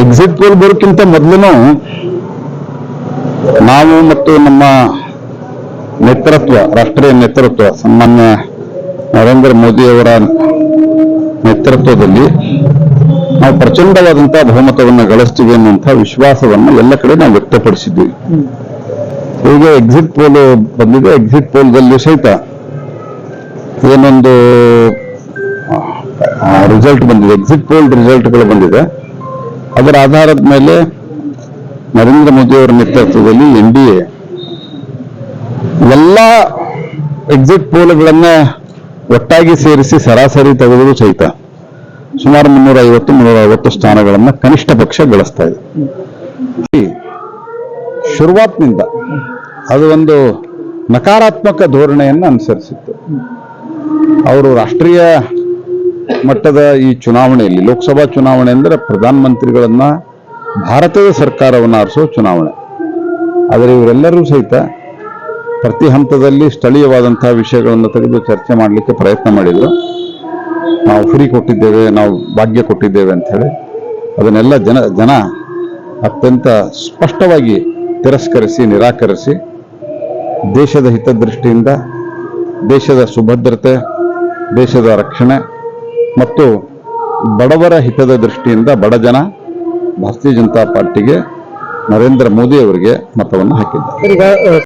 Exit poll ಬರೋಕ್ಕಿಂತ ಮೊದಲು ನಾವು ಮತ್ತು ನಮ್ಮ ನೇತೃತ್ವ, ರಾಷ್ಟ್ರೀಯ ನೇತೃತ್ವ, ಸನ್ಮಾನ್ಯ ನರೇಂದ್ರ ಮೋದಿಯವರ ನೇತೃತ್ವದಲ್ಲಿ ನಾವು ಪ್ರಚಂಡವಾದಂತಹ ಬಹುಮತವನ್ನು ಗಳಿಸ್ತೀವಿ ಅನ್ನುವಂತಹ ವಿಶ್ವಾಸವನ್ನು ಎಲ್ಲ ಕಡೆ ನಾವು ವ್ಯಕ್ತಪಡಿಸಿದ್ವಿ. ಈಗ ಎಕ್ಸಿಟ್ ಪೋಲ್ ಬಂದಿದೆ. ಎಕ್ಸಿಟ್ ಪೋಲ್ದಲ್ಲಿ ಸಹಿತ ಏನೊಂದು ರಿಸಲ್ಟ್ ಬಂದಿದೆ. ಎಕ್ಸಿಟ್ ಪೋಲ್ ರಿಸಲ್ಟ್ಗಳು ಬಂದಿದೆ. ಅದರ ಆಧಾರದ ಮೇಲೆ ನರೇಂದ್ರ ಮೋದಿ ಅವರ ನೇತೃತ್ವದಲ್ಲಿ ಎನ್ ಡಿ ಎ ಎಲ್ಲ ಎಕ್ಸಿಟ್ ಪೋಲ್ಗಳನ್ನ ಒಟ್ಟಾಗಿ ಸೇರಿಸಿ ಸರಾಸರಿ ತೆಗೆದರೂ ಸಹಿತ ಸುಮಾರು ಮುನ್ನೂರ ಐವತ್ತು ಮುನ್ನೂರ ಐವತ್ತು ಸ್ಥಾನಗಳನ್ನ ಕನಿಷ್ಠ ಪಕ್ಷ ಗಳಿಸ್ತಾ ಇದೆ. ಶುರುವಾತ್ನಿಂದ ಅದು ಒಂದು ನಕಾರಾತ್ಮಕ ಧೋರಣೆಯನ್ನು ಅನುಸರಿಸಿತ್ತು. ಅವರು ರಾಷ್ಟ್ರೀಯ ಮಟ್ಟದ ಈ ಚುನಾವಣೆಯಲ್ಲಿ, ಲೋಕಸಭಾ ಚುನಾವಣೆ ಅಂದರೆ ಪ್ರಧಾನಮಂತ್ರಿಗಳನ್ನ ಭಾರತದ ಸರ್ಕಾರವನ್ನು ಆರಿಸೋ ಚುನಾವಣೆ. ಆದರೆ ಇವರೆಲ್ಲರೂ ಸಹಿತ ಪ್ರತಿ ಹಂತದಲ್ಲಿ ಸ್ಥಳೀಯವಾದಂತಹ ವಿಷಯಗಳನ್ನು ತೆಗೆದು ಚರ್ಚೆ ಮಾಡಲಿಕ್ಕೆ ಪ್ರಯತ್ನ ಮಾಡಿದ್ರು. ನಾವು ಫ್ರೀ ಕೊಟ್ಟಿದ್ದೇವೆ, ನಾವು ಭಾಗ್ಯ ಕೊಟ್ಟಿದ್ದೇವೆ ಅಂತ ಹೇಳಿ. ಅದನ್ನೆಲ್ಲ ಜನ ಜನ ಅತ್ಯಂತ ಸ್ಪಷ್ಟವಾಗಿ ತಿರಸ್ಕರಿಸಿ, ನಿರಾಕರಿಸಿ, ದೇಶದ ಹಿತದೃಷ್ಟಿಯಿಂದ, ದೇಶದ ಸುಭದ್ರತೆ, ದೇಶದ ರಕ್ಷಣೆ ಮತ್ತು ಬಡವರ ಹಿತದ ದೃಷ್ಟಿಯಿಂದ ಬಡ ಜನ ಭಾರತೀಯ ಜನತಾ ಪಾರ್ಟಿಗೆ ನರೇಂದ್ರ ಮೋದಿ ಅವರಿಗೆ ಮತವನ್ನು ಹಾಕಿದ್ದಾರೆ.